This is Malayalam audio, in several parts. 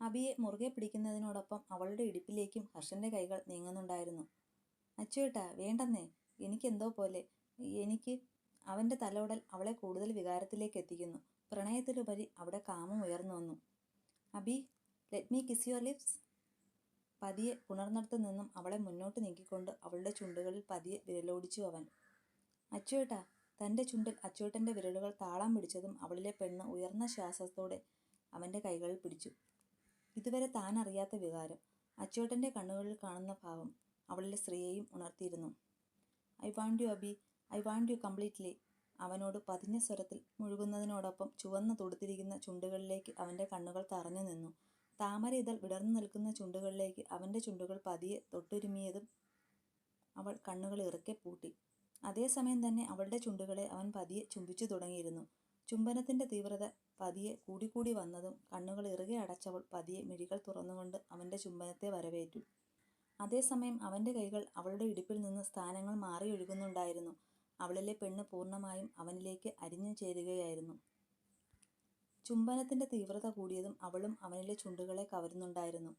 അബിയെ മുറുകെ പിടിക്കുന്നതിനോടൊപ്പം അവളുടെ ഇടുപ്പിലേക്കും ഹർഷന്റെ കൈകൾ നീങ്ങുന്നുണ്ടായിരുന്നു. അച്ചുവേട്ടാ വേണ്ടെന്നേ. എനിക്കെന്തോ പോലെ. എനിക്ക് അവന്റെ തലോടൽ അവളെ കൂടുതൽ വികാരത്തിലേക്ക് എത്തിക്കുന്നു. പ്രണയത്തിലുപരി അവിടെ കാമം ഉയർന്നു വന്നു. Abhi let me kiss your lips. പതിയെ പുണർന്നിടത്തു നിന്നും അവളെ മുന്നോട്ട് നീക്കിക്കൊണ്ട് അവളുടെ ചുണ്ടുകളിൽ പതിയെ വിരലോടിച്ചു അവൻ. അച്ചുവേട്ടാ തന്റെ ചുണ്ടിൽ അച്ചുവേട്ടന്റെ വിരലുകൾ താളം പിടിച്ചതും അവളിലെ പെണ്ണ് ഉയർന്ന ശ്വാസത്തോടെ അവന്റെ കൈകളിൽ പിടിച്ചു. ഇതുവരെ താൻ അറിയാത്ത വികാരം. അച്ചോട്ടന്റെ കണ്ണുകളിൽ കാണുന്ന ഭാവം അവളിലെ സ്ത്രീയെയും ഉണർത്തിയിരുന്നു. I want you Abhi I want you completely. അവനോട് പതിഞ്ഞ സ്വരത്തിൽ മുഴുകുന്നതിനോടൊപ്പം ചുവന്ന് തുടുത്തിരിക്കുന്ന ചുണ്ടുകളിലേക്ക് അവന്റെ കണ്ണുകൾ തറഞ്ഞു നിന്നു. താമര ഇതൾ വിടർന്നു നിൽക്കുന്ന ചുണ്ടുകളിലേക്ക് അവന്റെ ചുണ്ടുകൾ പതിയെ തൊട്ടുരുമിയതും അവൾ കണ്ണുകൾ ഇറക്കെ പൂട്ടി. അതേസമയം തന്നെ അവളുടെ ചുണ്ടുകളെ അവൻ പതിയെ ചുംബിച്ചു തുടങ്ങിയിരുന്നു. ചുംബനത്തിന്റെ തീവ്രത പതിയെ കൂടിക്കൂടി വന്നതും കണ്ണുകൾ ഇറുകെ അടച്ചവൾ പതിയെ മിഴികൾ തുറന്നുകൊണ്ട് അവന്റെ ചുംബനത്തെ വരവേറ്റു. അതേസമയം അവന്റെ കൈകൾ അവളുടെ ഇടുപ്പിൽ നിന്ന് സ്ഥാനങ്ങൾ മാറിയൊഴുകുന്നുണ്ടായിരുന്നു. അവളിലെ പെണ്ണ് പൂർണമായും അവനിലേക്ക് അരിഞ്ഞു ചേരുകയായിരുന്നു. ചുംബനത്തിന്റെ തീവ്രത കൂടിയതും അവളും അവനിലെ ചുണ്ടുകളെ കവരുന്നുണ്ടായിരുന്നു.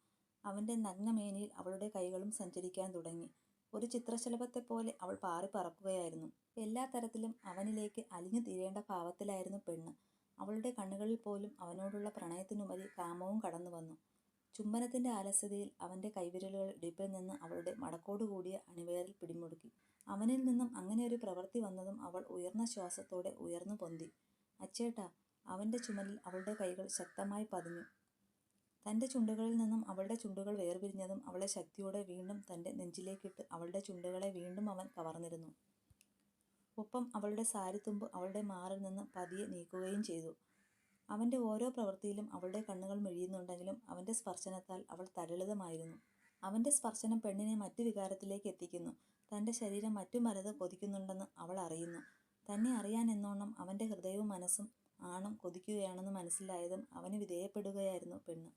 അവന്റെ നഗ്നമേനിയിൽ അവളുടെ കൈകളും സഞ്ചരിക്കാൻ തുടങ്ങി. ഒരു ചിത്രശലഭത്തെ പോലെ അവൾ പാറിപ്പറക്കുകയായിരുന്നു. എല്ലാ തരത്തിലും അവനിലേക്ക് അലിഞ്ഞു തീരേണ്ട ഭാവത്തിലായിരുന്നു പെണ്ണ്. അവളുടെ കണ്ണുകളിൽ പോലും അവനോടുള്ള പ്രണയത്തിനുപരി കാമവും കടന്നു വന്നു ചുംബനത്തിന്റെ ആലസ്യതയിൽ അവന്റെ കൈവിരലുകൾ ഡിപ്പിൽ നിന്ന് അവളുടെ മടക്കോടുകൂടിയ അണിവയറിൽ പിടിമുറുക്കി. അവനിൽ നിന്നും അങ്ങനെ ഒരു പ്രവൃത്തി വന്നതും അവൾ ഉയർന്ന ശ്വാസത്തോടെ ഉയർന്നു പൊന്തി. അച്ചേട്ടാ അവന്റെ ചുമലിൽ അവളുടെ കൈകൾ ശക്തമായി പതിഞ്ഞു. തന്റെ ചുണ്ടുകളിൽ നിന്നും അവളുടെ ചുണ്ടുകൾ വേർപിരിഞ്ഞതും അവളെ ശക്തിയോടെ വീണ്ടും തന്റെ നെഞ്ചിലേക്കിട്ട് അവളുടെ ചുണ്ടുകളെ വീണ്ടും അവൻ കവർന്നിരുന്നു. ഒപ്പം അവളുടെ സാരിത്തുമ്പ് അവളുടെ മാറിൽ നിന്ന് പതിയെ നീക്കുകയും ചെയ്തു. അവന്റെ ഓരോ പ്രവൃത്തിയിലും അവളുടെ കണ്ണുകൾ മെഴിയുന്നുണ്ടെങ്കിലും അവന്റെ സ്പർശനത്താൽ അവൾ തരളിതമായിരുന്നു. അവന്റെ സ്പർശനം പെണ്ണിനെ മറ്റു വികാരത്തിലേക്ക് എത്തിക്കുന്നു. തന്റെ ശരീരം മറ്റു മരത് കൊതിക്കുന്നുണ്ടെന്ന് അവൾ അറിയുന്നു. തന്നെ അറിയാൻ എന്നോണം അവന്റെ ഹൃദയവും മനസ്സും ആണും കൊതിക്കുകയാണെന്ന് മനസ്സിലായതും അവന് വിധേയപ്പെടുകയായിരുന്നു പെണ്ണ്.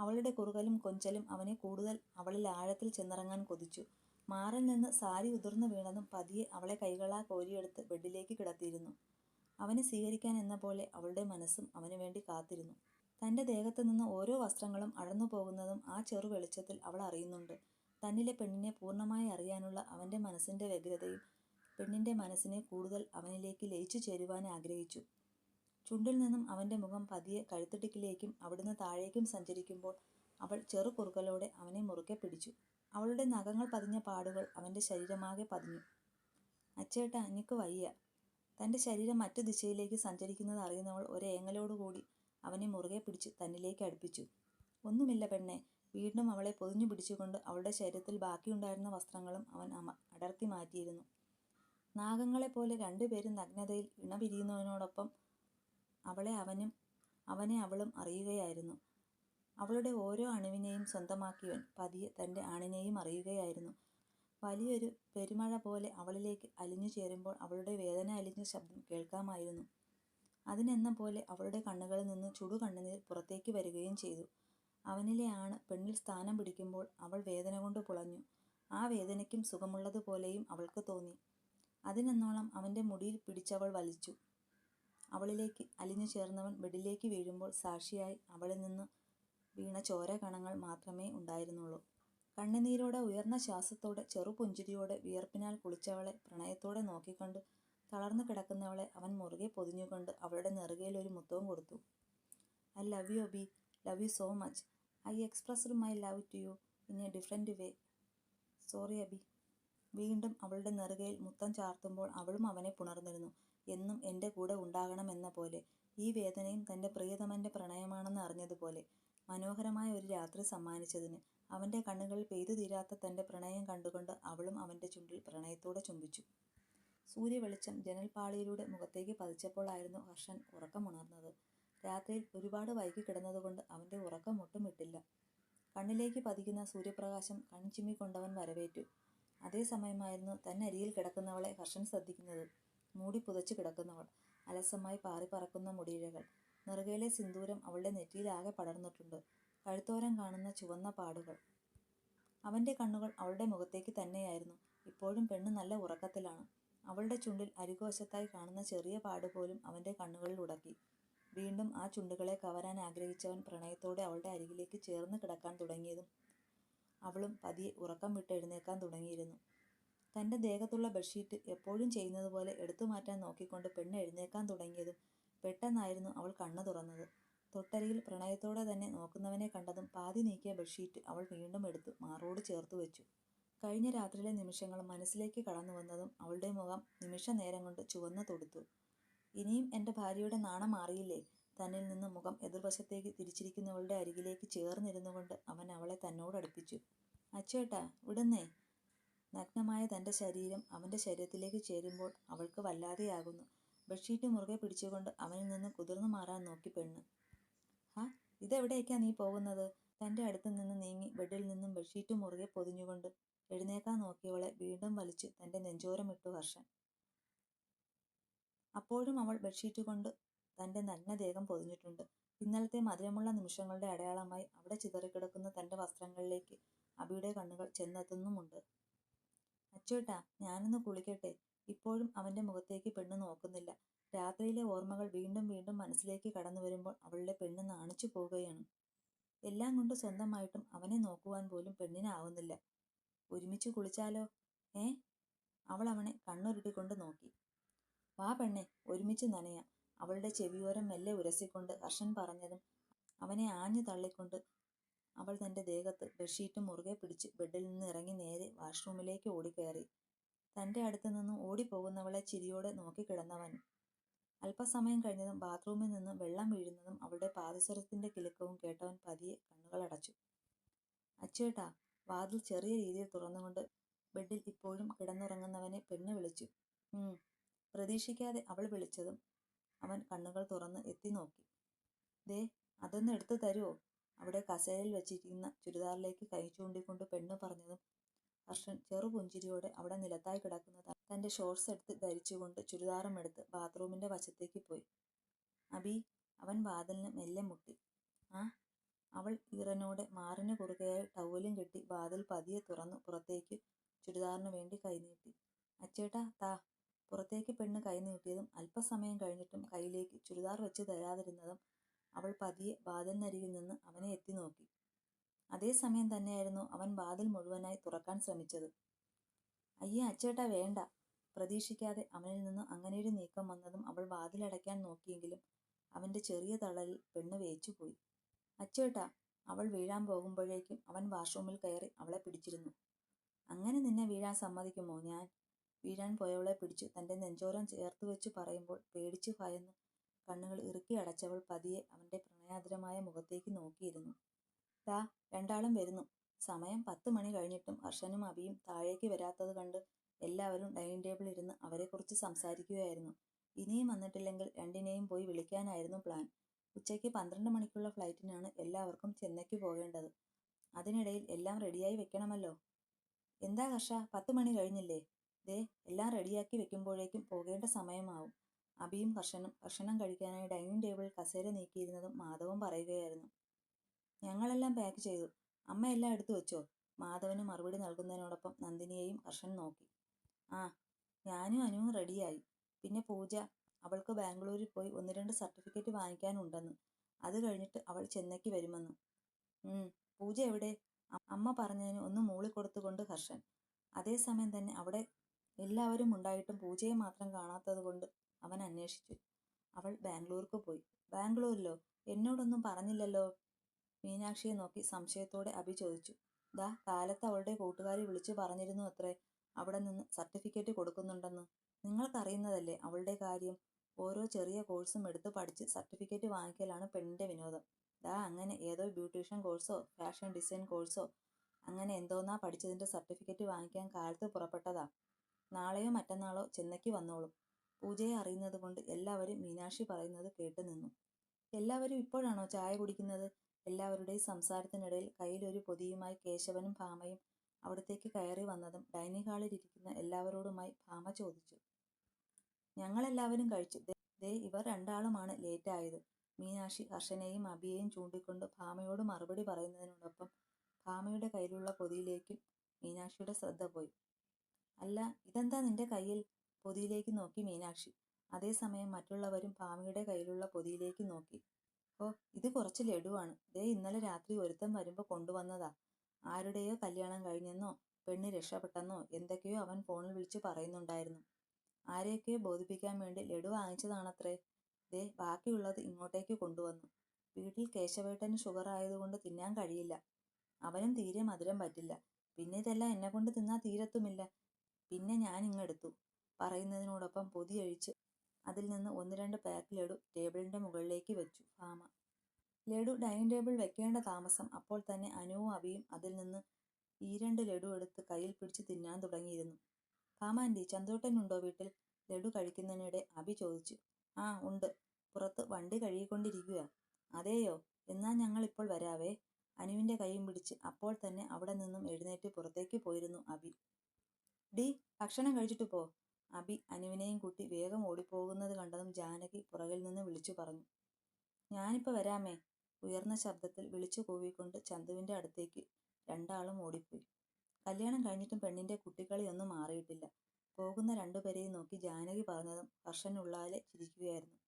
അവളുടെ കുറുകലും കൊഞ്ചലും അവനെ കൂടുതൽ അവളിൽ ആഴത്തിൽ ചെന്നിറങ്ങാൻ കൊതിച്ചു. മാറിൽ നിന്ന് സാരി ഉതിർന്നു വീണതും പതിയെ അവളെ കൈകളാ കോരിയെടുത്ത് ബെഡിലേക്ക് കിടത്തിയിരുന്നു. അവനെ സ്വീകരിക്കാൻ എന്ന പോലെ അവളുടെ മനസ്സും അവനുവേണ്ടി കാത്തിരുന്നു. തന്റെ ദേഹത്ത് നിന്ന് ഓരോ വസ്ത്രങ്ങളും അടർന്നു പോകുന്നതും ആ ചെറു വെളിച്ചത്തിൽ അവൾ അറിയുന്നുണ്ട്. തന്നിലെ പെണ്ണിനെ പൂർണമായി അറിയാനുള്ള അവന്റെ മനസ്സിന്റെ വ്യഗ്രതയും പെണ്ണിന്റെ മനസ്സിനെ കൂടുതൽ അവനിലേക്ക് ലയിച്ചു ചേരുവാൻ ആഗ്രഹിച്ചു. ചുണ്ടിൽ നിന്നും അവന്റെ മുഖം പതിയെ കഴുത്തിടുക്കിലേക്കും അവിടുന്ന് താഴേക്കും സഞ്ചരിക്കുമ്പോൾ അവൾ ചെറു കുറുകലോടെ അവനെ മുറുക്കെ പിടിച്ചു. അവളുടെ നഖങ്ങൾ പതിഞ്ഞ പാടുകൾ അവന്റെ ശരീരമാകെ പതിഞ്ഞു. അച്ചേട്ട എനിക്ക് വയ്യ. തന്റെ ശരീരം മറ്റു ദിശയിലേക്ക് സഞ്ചരിക്കുന്നത് അറിയുന്നവൾ ഒരേങ്ങലോടുകൂടി അവനെ മുറുകെ പിടിച്ച് തന്നിലേക്ക് അടുപ്പിച്ചു. ഒന്നുമില്ല പെണ്ണെ വീണ്ടും അവളെ പൊതിഞ്ഞു പിടിച്ചുകൊണ്ട് അവളുടെ ശരീരത്തിൽ ബാക്കിയുണ്ടായിരുന്ന വസ്ത്രങ്ങളും അവൻ അടർത്തി മാറ്റിയിരുന്നു. നാഗങ്ങളെപ്പോലെ രണ്ടുപേരും നഗ്നതയിൽ ഇണപിരിയുന്നതിനോടൊപ്പം അവളെ അവനും അവനെ അവളും അറിയുകയായിരുന്നു. അവളുടെ ഓരോ അണുവിനെയും സ്വന്തമാക്കിയവൻ പതിയെ തന്റെ ആണിനെയും അറിയുകയായിരുന്നു. വലിയൊരു പെരുമഴ പോലെ അവളിലേക്ക് അലിഞ്ഞു ചേരുമ്പോൾ അവളുടെ വേദന അലിഞ്ഞ ശബ്ദം കേൾക്കാമായിരുന്നു. അതിനെന്ന പോലെ അവളുടെ കണ്ണുകളിൽ നിന്ന് ചുടു കണ്ണുനീർ പുറത്തേക്ക് വരികയും ചെയ്തു. അവനിലെ ആണ് പെണ്ണിൽ സ്ഥാനം പിടിക്കുമ്പോൾ അവൾ വേദന കൊണ്ട് പുളഞ്ഞു. ആ വേദനയ്ക്കും സുഖമുള്ളതുപോലെയും അവൾക്ക് തോന്നി. അതിനെന്നോളം അവന്റെ മുടിയിൽ പിടിച്ചവൾ വലിച്ചു. അവളിലേക്ക് അലിഞ്ഞു ചേർന്നവൻ ബെഡിലേക്ക് വീഴുമ്പോൾ സാക്ഷിയായി അവളിൽ നിന്ന് വീണ ചോര കണങ്ങൾ മാത്രമേ ഉണ്ടായിരുന്നുള്ളൂ. കണ്ണുനീരോടെ ഉയർന്ന ശ്വാസത്തോടെ ചെറുപുഞ്ചിരിയോടെ വിയർപ്പിനാൽ കുളിച്ചവളെ പ്രണയത്തോടെ നോക്കിക്കൊണ്ട് തളർന്നു കിടക്കുന്നവളെ അവൻ മുറുകെ പൊതിഞ്ഞുകൊണ്ട് അവളുടെ നെറുകയിൽ ഒരു മുത്തവും കൊടുത്തു. I love you B love you so much. I expressed my love to you in a different way. Sorry Abhi. വീണ്ടും അവളുടെ നെറുകയിൽ മുത്തം ചാർത്തുമ്പോൾ അവളും അവനെ പുണർന്നിരുന്നു. എന്നും എന്റെ കൂടെ ഉണ്ടാകണമെന്ന പോലെ. ഈ വേദനയും തന്റെ പ്രിയതമന്റെ പ്രണയമാണെന്ന് അറിഞ്ഞതുപോലെ. മനോഹരമായ ഒരു രാത്രി സമ്മാനിച്ചതിന്. അവന്റെ കണ്ണുകളിൽ പെയ്തു തീരാത്ത തന്റെ പ്രണയം കണ്ടുകൊണ്ട് അവളും അവന്റെ ചുണ്ടിൽ പ്രണയത്തോടെ ചുംബിച്ചു. സൂര്യവെളിച്ചം ജനൽപാളിയിലൂടെ മുഖത്തേക്ക് പതിച്ചപ്പോഴായിരുന്നു ഹർഷൻ ഉറക്കമുണർന്നത്. രാത്രിയിൽ ഒരുപാട് വൈകി കിടന്നതുകൊണ്ട് അവന്റെ ഉറക്കം ഒട്ടും വിട്ടില്ല. കണ്ണിലേക്ക് പതിക്കുന്ന സൂര്യപ്രകാശം കൺചിമ്മിക്കൊണ്ടവൻ വരവേറ്റു. അതേസമയമായിരുന്നു തന്നരിയിൽ കിടക്കുന്നവളെ ഹർഷൻ ശ്രദ്ധിക്കുന്നത്. മൂടിപ്പുതച്ചു കിടക്കുന്നവൾ. അലസമായി പാറി പറക്കുന്ന മുടിയിഴകൾ. നെറുകയിലെ സിന്ദൂരം അവളുടെ നെറ്റിയിലാകെ പടർന്നിട്ടുണ്ട്. കഴുത്തോരം കാണുന്ന ചുവന്ന പാടുകൾ. അവന്റെ കണ്ണുകൾ അവളുടെ മുഖത്തേക്ക് തന്നെയായിരുന്നു. ഇപ്പോഴും പെണ്ണ് നല്ല ഉറക്കത്തിലാണ്. അവളുടെ ചുണ്ടിൽ അരികോശത്തായി കാണുന്ന ചെറിയ പാടുപോലും അവന്റെ കണ്ണുകളിൽ ഉടക്കി. വീണ്ടും ആ ചുണ്ടുകളെ കവരാൻ ആഗ്രഹിച്ചവൻ പ്രണയത്തോടെ അവളുടെ അരികിലേക്ക് ചേർന്ന് കിടക്കാൻ തുടങ്ങിയതും അവളും പതിയെ ഉറക്കം വിട്ട് എഴുന്നേൽക്കാൻ തുടങ്ങിയിരുന്നു. തന്റെ ദേഹത്തുള്ള ബെഡ്ഷീറ്റ് എപ്പോഴും ചെയ്യുന്നത് പോലെ എടുത്തു മാറ്റാൻ നോക്കിക്കൊണ്ട് പെണ്ണ് എഴുന്നേക്കാൻ തുടങ്ങിയതും പെട്ടെന്നായിരുന്നു അവൾ കണ്ണു തുറന്നത്. തൊട്ടരിയിൽ പ്രണയത്തോടെ തന്നെ നോക്കുന്നവനെ കണ്ടതും പാതി നീക്കിയ ബെഡ്ഷീറ്റ് അവൾ വീണ്ടും എടുത്ത് മാറോട് ചേർത്ത് വെച്ചു. കഴിഞ്ഞ രാത്രിയിലെ നിമിഷങ്ങൾ മനസ്സിലേക്ക് കടന്നു വന്നതും അവളുടെ മുഖം നിമിഷ നേരം കൊണ്ട് ചുവന്നു തൊടുത്തു ഇനിയും എന്റെ ഭാര്യയുടെ നാണം മാറിയില്ലേ? തന്നിൽ നിന്ന് മുഖം എതിർവശത്തേക്ക് തിരിച്ചിരിക്കുന്നവളുടെ അരികിലേക്ക് ചേർന്നിരുന്നുകൊണ്ട് അവൻ അവളെ തന്നോടടുപ്പിച്ചു. അച്ചേട്ടാ വിടുന്നേ. " നഗ്നമായ തന്റെ ശരീരം അവന്റെ ശരീരത്തിലേക്ക് ചേരുമ്പോൾ അവൾക്ക് വല്ലാതെയാകുന്നു. ബെഡ്ഷീറ്റ് മുറുകെ പിടിച്ചുകൊണ്ട് അവനിൽ നിന്ന് കുതിർന്നു മാറാൻ നോക്കി പെണ്ണ്. ഹാ ഇതെവിടേക്കാ നീ പോകുന്നത്? " തന്റെ അടുത്ത് നിന്ന് നീങ്ങി ബെഡിൽ നിന്നും ബെഡ്ഷീറ്റ് മുറുകെ പൊതിഞ്ഞുകൊണ്ട് എഴുന്നേക്കാൻ നോക്കിയവളെ വീണ്ടും വലിച്ചു തന്റെ നെഞ്ചോരമിട്ടു ഹർഷൻ. അപ്പോഴും അവൾ ബെഡ്ഷീറ്റ് കൊണ്ട് തന്റെ നഗ്നദേഹം പൊതിഞ്ഞിട്ടുണ്ട്. ഇന്നലത്തെ മധുരമുള്ള നിമിഷങ്ങളുടെ അടയാളമായി അവിടെ ചിതറിക്കിടക്കുന്ന തന്റെ വസ്ത്രങ്ങളിലേക്ക് അബിയുടെ കണ്ണുകൾ ചെന്നെത്തുന്നുമുണ്ട്. "അച്ചുവേട്ടാ ഞാനൊന്ന് കുളിക്കട്ടെ. " ഇപ്പോഴും അവന്റെ മുഖത്തേക്ക് പെണ്ണ് നോക്കുന്നില്ല. രാത്രിയിലെ ഓർമ്മകൾ വീണ്ടും വീണ്ടും മനസ്സിലേക്ക് കടന്നു വരുമ്പോൾ അവളുടെ പെണ്ണ് നാണിച്ചു പോവുകയാണ്. എല്ലാം കൊണ്ട് സ്വന്തമായിട്ടും അവനെ നോക്കുവാൻ പോലും പെണ്ണിനാവുന്നില്ല. "ഒരുമിച്ച് കുളിച്ചാലോ? ഏ? " അവൾ അവനെ കണ്ണുരുട്ടിക്കൊണ്ട് നോക്കി. "വാ പെണ്ണെ ഒരുമിച്ച് നനയാം. " അവളുടെ ചെവിയോരം മെല്ലെ ഉരസിക്കൊണ്ട് ഹർഷൻ പറഞ്ഞതും അവനെ ആഞ്ഞു തള്ളിക്കൊണ്ട് അവൾ തന്റെ ദേഹത്ത് ബെഡ്ഷീറ്റ് മുറുകെ പിടിച്ച് ബെഡിൽ നിന്ന് ഇറങ്ങി നേരെ വാഷ്റൂമിലേക്ക് ഓടിക്കയറി. തന്റെ അടുത്ത് നിന്നും ഓടിപ്പോകുന്നവളെ ചിരിയോടെ നോക്കിക്കിടന്നവൻ അല്പസമയം കഴിഞ്ഞതും ബാത്റൂമിൽ നിന്നും വെള്ളം വീഴുന്നതും അവളുടെ പാദസരത്തിന്റെ കിലുക്കവും കേട്ടവൻ പതിയെ കണ്ണുകൾ അടച്ചു അച്ചേട്ടാ " വാതിൽ ചെറിയ രീതിയിൽ തുറന്നുകൊണ്ട് ബെഡിൽ ഇപ്പോഴും കിടന്നുറങ്ങുന്നവനെ പെണ്ണ് വിളിച്ചു. പ്രതീക്ഷിക്കാതെ അവൾ വിളിച്ചതും അവൻ കണ്ണുകൾ തുറന്ന് എത്തി നോക്കി "ദേ അതൊന്ന് എടുത്തു തരുവോ? " അവിടെ കസേരയിൽ വെച്ചിരിക്കുന്ന ചുരിദാറിലേക്ക് കൈ ചൂണ്ടിക്കൊണ്ട് പെണ്ണ് പറഞ്ഞതും ഹർഷൻ ചെറുപുഞ്ചിരിയോടെ അവിടെ നിലത്തായി കിടക്കുന്നത് തന്റെ ഷോർട്സ് എടുത്ത് ധരിച്ചുകൊണ്ട് ചുരിദാറും എടുത്ത് ബാത്റൂമിന്റെ വശത്തേക്ക് പോയി. അബി " അവൻ വാതിലിന് മെല്ലെ മുട്ടി. "ആ? " അവൾ ഈറനോടെ മാറിന് കുറുകയായി ടൗവലും കെട്ടി വാതിൽ പതിയെ തുറന്നു പുറത്തേക്ക് ചുരിദാറിന് വേണ്ടി കൈനീട്ടി. അച്ചേട്ടാ താ. " പുറത്തേക്ക് പെണ്ണ് കൈനീട്ടിയതും അല്പസമയം കഴിഞ്ഞിട്ടും കയ്യിലേക്ക് ചുരിദാർ വെച്ച് തരാതിരുന്നതും അവൾ പതിയെ വാതിലിനരികിൽ നിന്ന് അവനെ എത്തിനോക്കി. അതേ സമയം തന്നെയായിരുന്നു അവൻ വാതിൽ മുഴുവനായി തുറക്കാൻ ശ്രമിച്ചത്. "അയ്യേ അച്ചേട്ടാ വേണ്ട. " പ്രതീക്ഷിക്കാതെ അവനിൽ നിന്ന് അങ്ങനെയൊരു നീക്കം വന്നതും അവൾ വാതിലടയ്ക്കാൻ നോക്കിയെങ്കിലും അവന്റെ ചെറിയ തളലിൽ പെണ്ണ് വേച്ചുപോയി. അച്ചേട്ടാ " അവൾ വീഴാൻ പോകുമ്പോഴേക്കും അവൻ വാഷ്റൂമിൽ കയറി അവളെ പിടിച്ചിരുന്നു. "അങ്ങനെ നിന്നെ വീഴാൻ സമ്മതിക്കുമോ ഞാൻ? " വീഴാൻ പോയവളെ പിടിച്ചു തന്റെ നെഞ്ചോരം ചേർത്തുവെച്ചു പറയുമ്പോൾ പേടിച്ച് ഭയന്ന് കണ്ണുകൾ ഇറുക്കി അടച്ചവൾ പതിയെ അവന്റെ പ്രണയാർദ്രമായ മുഖത്തേക്ക് നോക്കിയിരുന്നു. "ദാ രണ്ടാളും വരുന്നു. " സമയം പത്ത് മണി കഴിഞ്ഞിട്ടും ഹർഷനും അബിയും താഴേക്ക് വരാത്തത് കണ്ട് എല്ലാവരും ഡൈനിങ് ടേബിളിൽ ഇരുന്ന് അവരെക്കുറിച്ച് സംസാരിക്കുകയായിരുന്നു. ഇനിയും വന്നിട്ടില്ലെങ്കിൽ രണ്ടിനെയും പോയി വിളിക്കാനായിരുന്നു പ്ലാൻ. ഉച്ചയ്ക്ക് പന്ത്രണ്ട് മണിക്കുള്ള ഫ്ലൈറ്റിനാണ് എല്ലാവർക്കും ചെന്നൈക്ക് പോകേണ്ടത്. അതിനിടയിൽ എല്ലാം റെഡിയായി വെക്കണമല്ലോ. "എന്താ ഹർഷ പത്ത് മണി കഴിഞ്ഞില്ലേ? ദേ എല്ലാം റെഡിയാക്കി വെക്കുമ്പോഴേക്കും പോകേണ്ട സമയമാവും. " അഭിയും ഭക്ഷണം ഭക്ഷണം കഴിക്കാനായി ഡൈനിങ് ടേബിൾ കസേര നീക്കിയിരുന്നതും മാധവൻ പറയുകയായിരുന്നു. "ഞങ്ങളെല്ലാം പാക്ക് ചെയ്തു. അമ്മ എല്ലാം എടുത്തു വെച്ചോ? " മാധവന് മറുപടി നൽകുന്നതിനോടൊപ്പം നന്ദിനിയെയും ഹർഷൻ നോക്കി. "ആ. ഞാനും അനുവും റെഡിയായി. പിന്നെ പൂജ. അവൾക്ക് ബാംഗ്ലൂരിൽ പോയി ഒന്ന് രണ്ട് സർട്ടിഫിക്കറ്റ് വാങ്ങിക്കാനുണ്ടെന്ന്. അത് കഴിഞ്ഞിട്ട് അവൾ ചെന്നൈക്ക് വരുമെന്ന്. " "ഉം. പൂജ എവിടെ? " അമ്മ പറഞ്ഞതിന് ഒന്ന് മൂളിക്കൊടുത്തുകൊണ്ട് ഹർഷൻ. അതേ സമയം തന്നെ അവിടെ എല്ലാവരും ഉണ്ടായിട്ടും പൂജയെ മാത്രം കാണാത്തതുകൊണ്ട് അവൻ അന്വേഷിച്ചു. "അവൾ ബാംഗ്ലൂർക്ക് പോയി. " "ബാംഗ്ലൂരിലോ? എന്നോടൊന്നും പറഞ്ഞില്ലല്ലോ? " മീനാക്ഷിയെ നോക്കി സംശയത്തോടെ അഭി ചോദിച്ചു. "ദാ കാലത്ത് അവളുടെ കൂട്ടുകാരി വിളിച്ചു പറഞ്ഞിരുന്നു അത്രേ അവിടെ നിന്ന് സർട്ടിഫിക്കറ്റ് കൊടുക്കുന്നുണ്ടെന്ന്. നിങ്ങൾക്കറിയുന്നതല്ലേ അവളുടെ കാര്യം. ഓരോ ചെറിയ കോഴ്സും എടുത്ത് പഠിച്ച് സർട്ടിഫിക്കറ്റ് വാങ്ങിക്കലാണ് പെണ്ണിന്റെ വിനോദം. ദാ അങ്ങനെ ഏതോ ബ്യൂട്ടീഷ്യൻ കോഴ്സോ ഫാഷൻ ഡിസൈൻ കോഴ്സോ അങ്ങനെ എന്തോന്നാ പഠിച്ചതിന്റെ സർട്ടിഫിക്കറ്റ് വാങ്ങിക്കാൻ കാലത്ത് പുറപ്പെട്ടതാ. നാളെയോ മറ്റന്നാളോ ചെന്നൈക്ക് വന്നോളും. " പൂജയെ അറിയുന്നത് കൊണ്ട് എല്ലാവരും മീനാക്ഷി പറയുന്നത് കേട്ടു നിന്നു. "എല്ലാവരും ഇപ്പോഴാണോ ചായ കുടിക്കുന്നത്? " എല്ലാവരുടെയും സംസാരത്തിനിടയിൽ കയ്യിൽ ഒരു പൊതിയുമായി കേശവനും ഭാമയും അവിടത്തേക്ക് കയറി വന്നതും ഡൈനിങ് ഹാളിൽ ഇരിക്കുന്ന എല്ലാവരോടുമായി ഭാമ ചോദിച്ചു. "ഞങ്ങളെല്ലാവരും കഴിച്ചു. ദേ ഇവർ രണ്ടാളുമാണ് ലേറ്റ് ആയത്. " മീനാക്ഷി ഹർഷനെയും അബിയെയും ചൂണ്ടിക്കൊണ്ട് ഭാമയോട് മറുപടി പറയുന്നതിനോടൊപ്പം ഭാമയുടെ കയ്യിലുള്ള പൊതിയിലേക്കും മീനാക്ഷിയുടെ ശ്രദ്ധ പോയി. "അല്ല ഇതെന്താ നിന്റെ കയ്യിൽ? " പൊതിയിലേക്ക് നോക്കി മീനാക്ഷി. അതേസമയം മറ്റുള്ളവരും ഭാമയുടെ കയ്യിലുള്ള പൊതിയിലേക്ക് നോക്കി. ഓ ഇത് കുറച്ച് ലഡുവാണ്. ദേ ഇന്നലെ രാത്രി ഒരുത്തൻ വരുമ്പോൾ കൊണ്ടുവന്നതാ. ആരുടെയോ കല്യാണം കഴിഞ്ഞെന്നോ പെണ്ണ് രക്ഷപ്പെട്ടെന്നോ എന്തൊക്കെയോ അവൻ ഫോണിൽ വിളിച്ച് പറയുന്നുണ്ടായിരുന്നു. ആരെയൊക്കെയോ ബോധിപ്പിക്കാൻ വേണ്ടി ലഡു വാങ്ങിച്ചതാണത്രേ. ദേ ബാക്കിയുള്ളത് ഇങ്ങോട്ടേക്ക് കൊണ്ടുവന്നു. വീട്ടിൽ കേശവേട്ടന് ഷുഗർ ആയതുകൊണ്ട് തിന്നാൻ കഴിയില്ല. അവനും തീരെ മധുരം പറ്റില്ല. പിന്നെ ഇതെല്ലാം എന്നെ കൊണ്ട് തിന്നാൻ തീരത്തുമില്ല. പിന്നെ ഞാനിങ്ങെടുത്തു. പറയുന്നതിനോടൊപ്പം പൊതിയഴിച്ച് അതിൽ നിന്ന് ഒന്ന് രണ്ട് പാക്ക് ലഡു ടേബിളിന്റെ മുകളിലേക്ക് വെച്ചു ഭാമ. ലഡു ഡൈനിങ് ടേബിൾ വെക്കേണ്ട താമസം. അപ്പോൾ തന്നെ അനുവും അഭിയും അതിൽ നിന്ന് ഈ രണ്ട് ലഡു എടുത്ത് കയ്യിൽ പിടിച്ച് തിന്നാൻ തുടങ്ങിയിരുന്നു. ഭാമാന്റി ചന്തോട്ടനുണ്ടോ വീട്ടിൽ? ലഡു കഴിക്കുന്നതിനിടെ അഭി ചോദിച്ചു. ആ ഉണ്ട്. പുറത്ത് വണ്ടി കഴുകിക്കൊണ്ടിരിക്കുക അതെയോ എന്നാൽ ഞങ്ങൾ ഇപ്പോൾ വരാവേ. അനുവിന്റെ കൈയും പിടിച്ച് അപ്പോൾ തന്നെ അവിടെ നിന്നും എഴുന്നേറ്റ് പുറത്തേക്ക് പോയിരുന്നു അഭി. ഡി ഭക്ഷണം കഴിച്ചിട്ട് പോ. അഭി അനുവിനെയും കൂട്ടി വേഗം ഓടിപ്പോകുന്നത് കണ്ടതും ജാനകി പുറകിൽ നിന്ന് വിളിച്ചു പറഞ്ഞു. ഞാനിപ്പോ വരാമേ. ഉയർന്ന ശബ്ദത്തിൽ വിളിച്ചു കൂവിക്കൊണ്ട് ചന്തുവിന്റെ അടുത്തേക്ക് രണ്ടാളും ഓടിപ്പോയി. കല്യാണം കഴിഞ്ഞിട്ടും പെണ്ണിന്റെ കുട്ടിക്കളിയൊന്നും മാറിയിട്ടില്ല. പോകുന്ന രണ്ടുപേരെയും നോക്കി ജാനകി പറഞ്ഞതും ഹർഷൻ ഉള്ളാലെ ചിരിക്കുകയായിരുന്നു.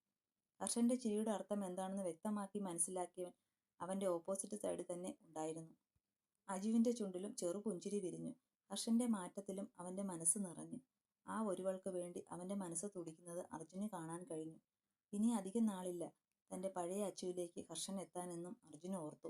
ഹർഷന്റെ ചിരിയുടെ അർത്ഥം എന്താണെന്ന് വ്യക്തമാക്കി മനസ്സിലാക്കിയവൻ അവന്റെ ഓപ്പോസിറ്റ് സൈഡിൽ തന്നെ ഉണ്ടായിരുന്നു. അജുവിന്റെ ചുണ്ടിലും ചെറു പുഞ്ചിരി വിരിഞ്ഞു. ഹർഷന്റെ മാറ്റത്തിലും അവന്റെ മനസ്സ് നിറഞ്ഞു. ആ ഒരുവൾക്ക് വേണ്ടി അവന്റെ മനസ്സ് തുടിക്കുന്നത് അർജുന് കാണാൻ കഴിഞ്ഞു. ഇനി അധികം നാളില്ല തന്റെ പഴയ അച്ചുവിലേക്ക് ഹർഷൻ എത്താനെന്നും അർജുൻ ഓർത്തു.